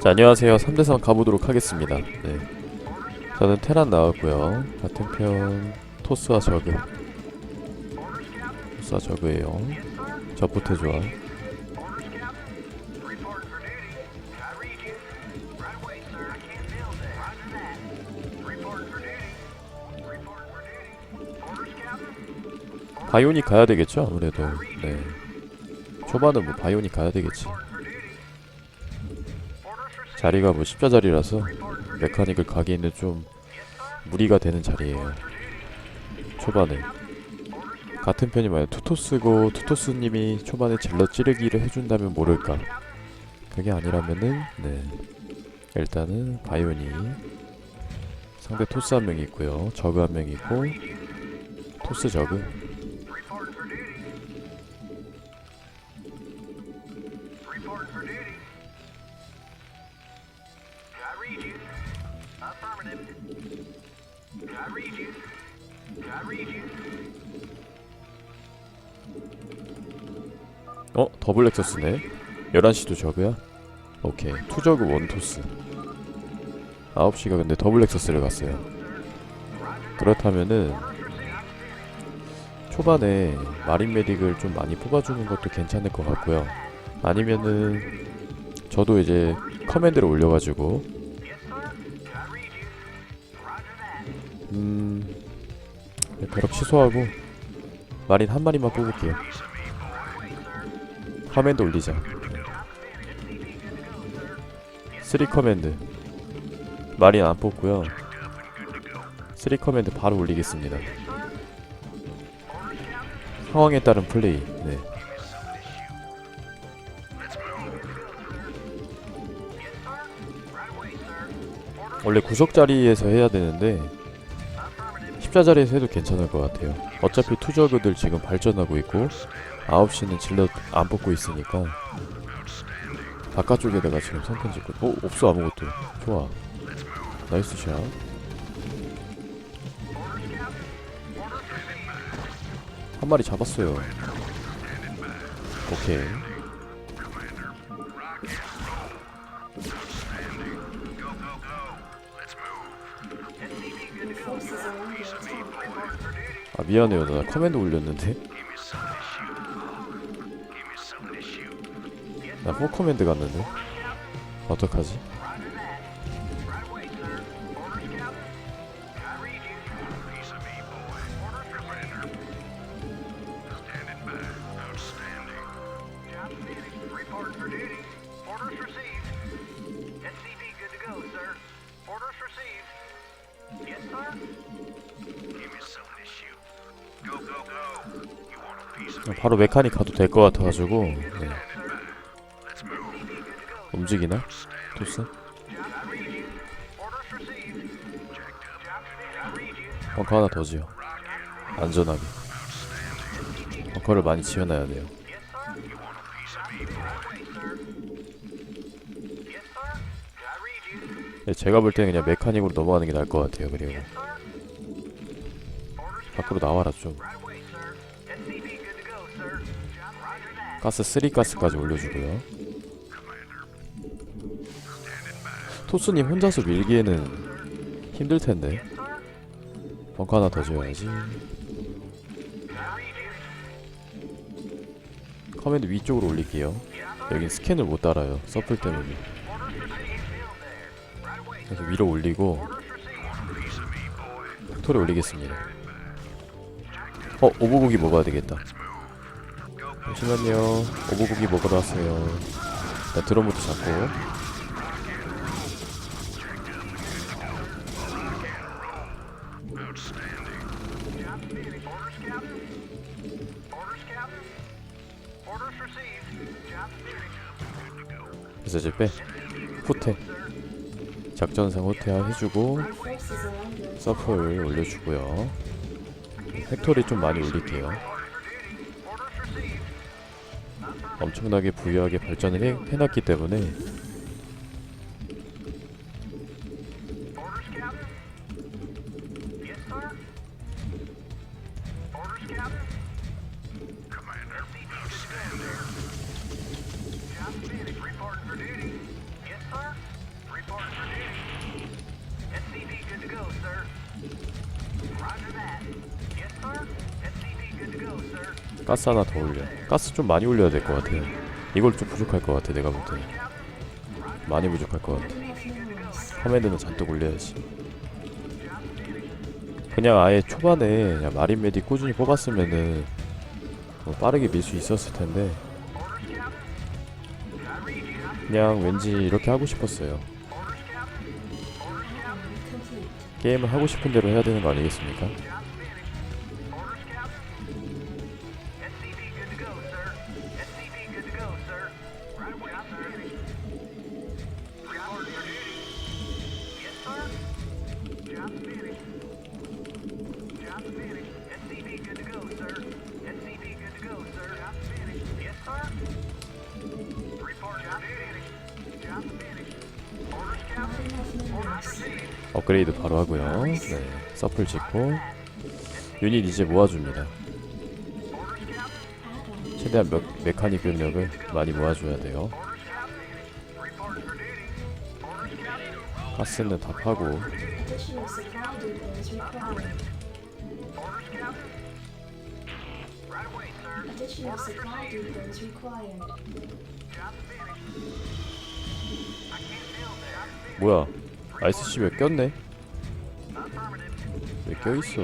자 안녕하세요. 3대3 가보도록 하겠습니다. 네. 저는 테란 나왔고요. 같은 편 토스와 저그. 토스와 저그예요. 저부터 좋아 바이오닉 가야 되겠죠? 아무래도. 네. 초반은 뭐 바이오닉 가야 되겠지 자리가 뭐 십자 자리라서 메카닉을 가기에는 좀 무리가 되는 자리예요. 초반에 같은 편이 만약 투토스고 투토스님이 초반에 질러 찌르기를 해준다면 모를까. 그게 아니라면은 네 일단은 바이오니 상대 토스 한명 있고요. 저그 한명 있고 토스 저그 어? 더블 렉서스네. 11시도 저그야? 오케이. 투저그 원토스. 9시가 근데 더블 렉서스를 갔어요. 그렇다면은 초반에 마린 메딕을 좀 많이 뽑아주는 것도 괜찮을 것 같고요. 아니면은 저도 이제 커맨드를 올려가지고. 음 네, 벼락 취소하고 마린 한 마리만 뽑을게요 커맨드 올리자. 3 커맨드. 마린 안 뽑고요. 3 커맨드 바로 올리겠습니다. 상황에 따른 플레이. 네. 원래 구석 자리에서 해야 되는데 십자자리에서 해도 괜찮을 것 같아요. 어차피 투저그들 지금 발전하고 있고 9시는 질러 안 뽑고 있으니까 바깥쪽에다가 지금 선택 짓고 어? 없어 아무것도. 좋아. 나이스 샷. 한 마리 잡았어요. 오케이. 아 미안해요. 나 커맨드 올렸는데 나4 커맨드 갔는데 어떡하지? 어, 바로 메카닉 가도 될 것 같아가지고 네. 움직이나? 토스? 벙커 하나 더 지어 안전하게 벙커를 많이 지어놔야 돼요. 네, 제가 볼 때는 그냥 메카닉으로 넘어가는 게 나을 것 같아요 그리고 밖으로 나와라 좀. 가스 3가스까지 올려주고요 토스님 혼자서 밀기에는 힘들 텐데. 벙커 하나 더 지어야지. 커맨드 위쪽으로 올릴게요. 여긴 스캔을 못 달아요. 서플 때문에. 그래서 위로 올리고 팩토리 올리겠습니다. 어 오버고기 먹어야 되겠다. 잠시만요. 오버고기 먹으러 왔어요. 나 드럼부터 잡고 그래서 이제 빼 후퇴 작전상 후퇴 해주고 서플 올려주고요. 팩토리 좀 많이 올릴게요. 엄청나게 부유하게 발전을 해, 해놨기 때문에 가스 하나 더 올려. 가스 좀 많이 올려야 될 것 같아. 이걸 좀 부족할 것 같아 내가 볼때. 많이 부족할 것 같아. 커맨드는 잔뜩 올려야지. 그냥 아예 초반에 그냥 마린메디 꾸준히 뽑았으면은 뭐 빠르게 밀 수 있었을 텐데 그냥 왠지 이렇게 하고 싶었어요 게임을 하고 싶은 대로 해야 되는 거 아니겠습니까? 업그레이드 바로 하고요 네 서플 짓고 유닛 이제 모아줍니다. 최대한 몇, 메카닉 병력을 많이 모아줘야 돼요. 가스는 다 파고. 뭐야 SCV 왜 꼈네? 왜 껴있어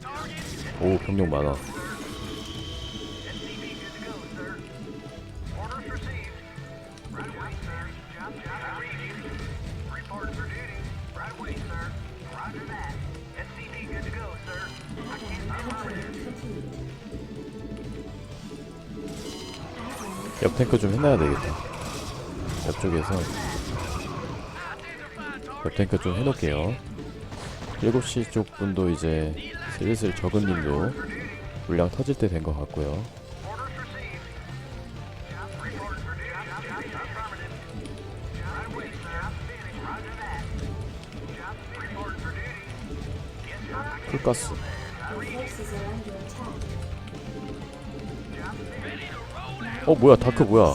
target. 오 병력 많아 옆 탱크 좀 해놔야 되겠다 옆 쪽에서 옆 탱크 좀 해놓을게요 7시 쪽 분도 이제 슬슬 적은님도 물량 터질 때 된 것 같고요 풀가스. 어 뭐야 다크 뭐야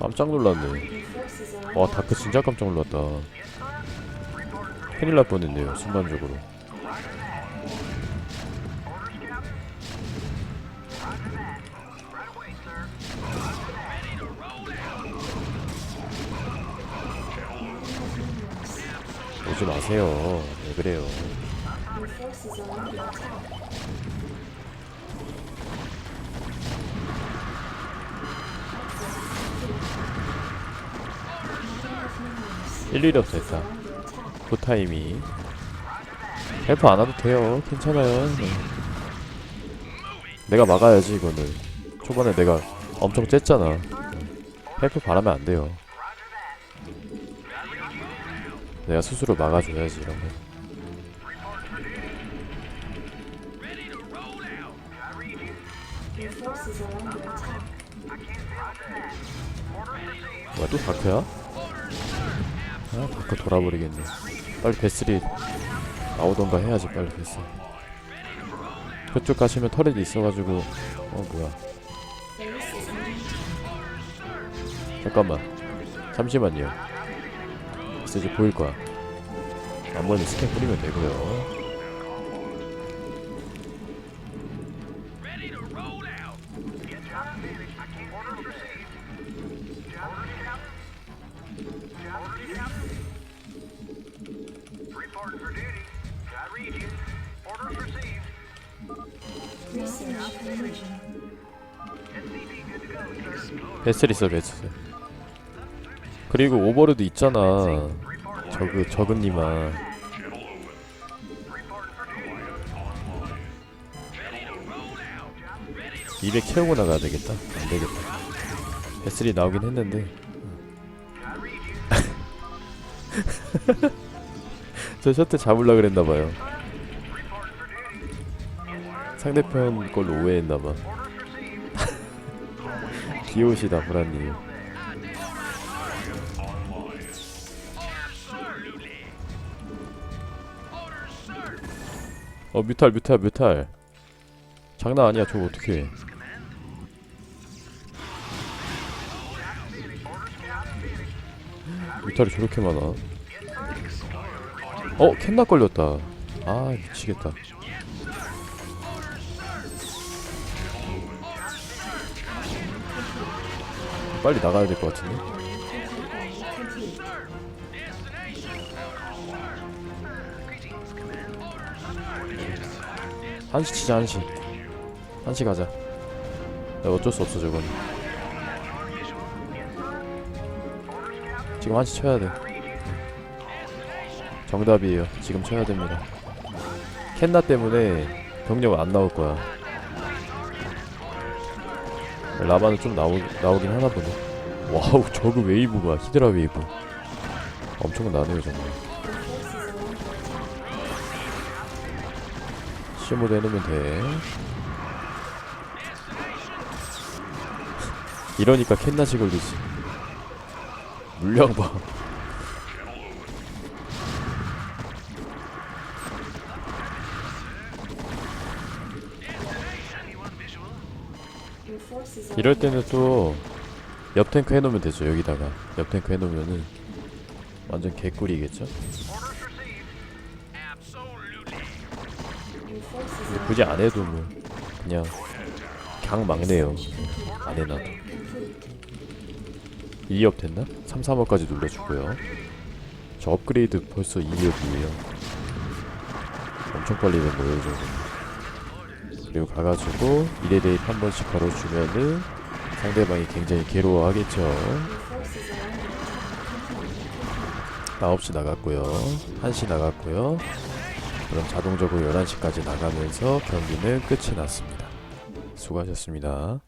깜짝 놀랐네. 와 다크 진짜 깜짝 놀랐다. 큰일 날 뻔했네요 순간적으로 오지 마세요. 왜 그래요? Your forces are under attack. 일일이 없었다 굿타임이. 헬프 안 와도 돼요. 괜찮아요. 네. 내가 막아야지 이거는. 초반에 내가 엄청 쬐잖아. 헬프 바라면 안 돼요 내가 스스로 막아줘야지 이런 거. 뭐야 또 다크야? 아 다크 돌아버리겠네 빨리 베슬이 나오던가 해야지 빨리 베슬 그쪽 가시면 터렛이 있어가지고 어 뭐야. 잠깐만 잠시만요 이제 보일 거야 나머지 스캔 뿌리면 되고요. 베슬 있어 베슬 그리고 오버로드 있잖아. 저그 저그님아. (200) 채우고 나가야 되겠다. 안 되겠다. 배슬이 나오긴 했는데. 저 셔틀 잡으려 그랬나봐요. 상대편 걸로 오해했나봐. 귀여우시다 보라님 어 뮤탈 뮤탈 뮤탈. 장난 아니야 저거 어떡해. 뮤탈이 저렇게 많아? 어 캔나 걸렸다. 아 미치겠다. 빨리 나가야 될 것 같은데 한시 치자 한시. 한시 가자. 야, 어쩔 수 없어 저건. 지금 한시 쳐야 돼. 정답이에요. 지금 쳐야 됩니다. 캔나 때문에 병력 안 나올 거야. 라바는 좀 나오, 나오긴 하나 보네. 와우 저그 웨이브가 히드라 웨이브. 엄청나네요 정말 시모드 해놓으면 돼 이러니까 캔나시 걸리지. 물량 봐 이럴 때는 또 옆 탱크 해놓으면 되죠 여기다가. 옆 탱크 해놓으면은 완전 개꿀이겠죠 굳이 안 해도 뭐 그냥 강 막네요 안 해놔도 complete. 2업 됐나? 3, 3업까지 눌러주고요 저 업그레이드 벌써 2업이에요 엄청 빨리 된 거예요 저거 그리고 가가지고 1회 대입 한 번씩 걸어주면은 상대방이 굉장히 괴로워하겠죠 Your forces are under attack. 9시 나갔고요 1시 나갔고요 그럼 자동적으로 11시까지 나가면서 경기는 끝이 났습니다. 수고하셨습니다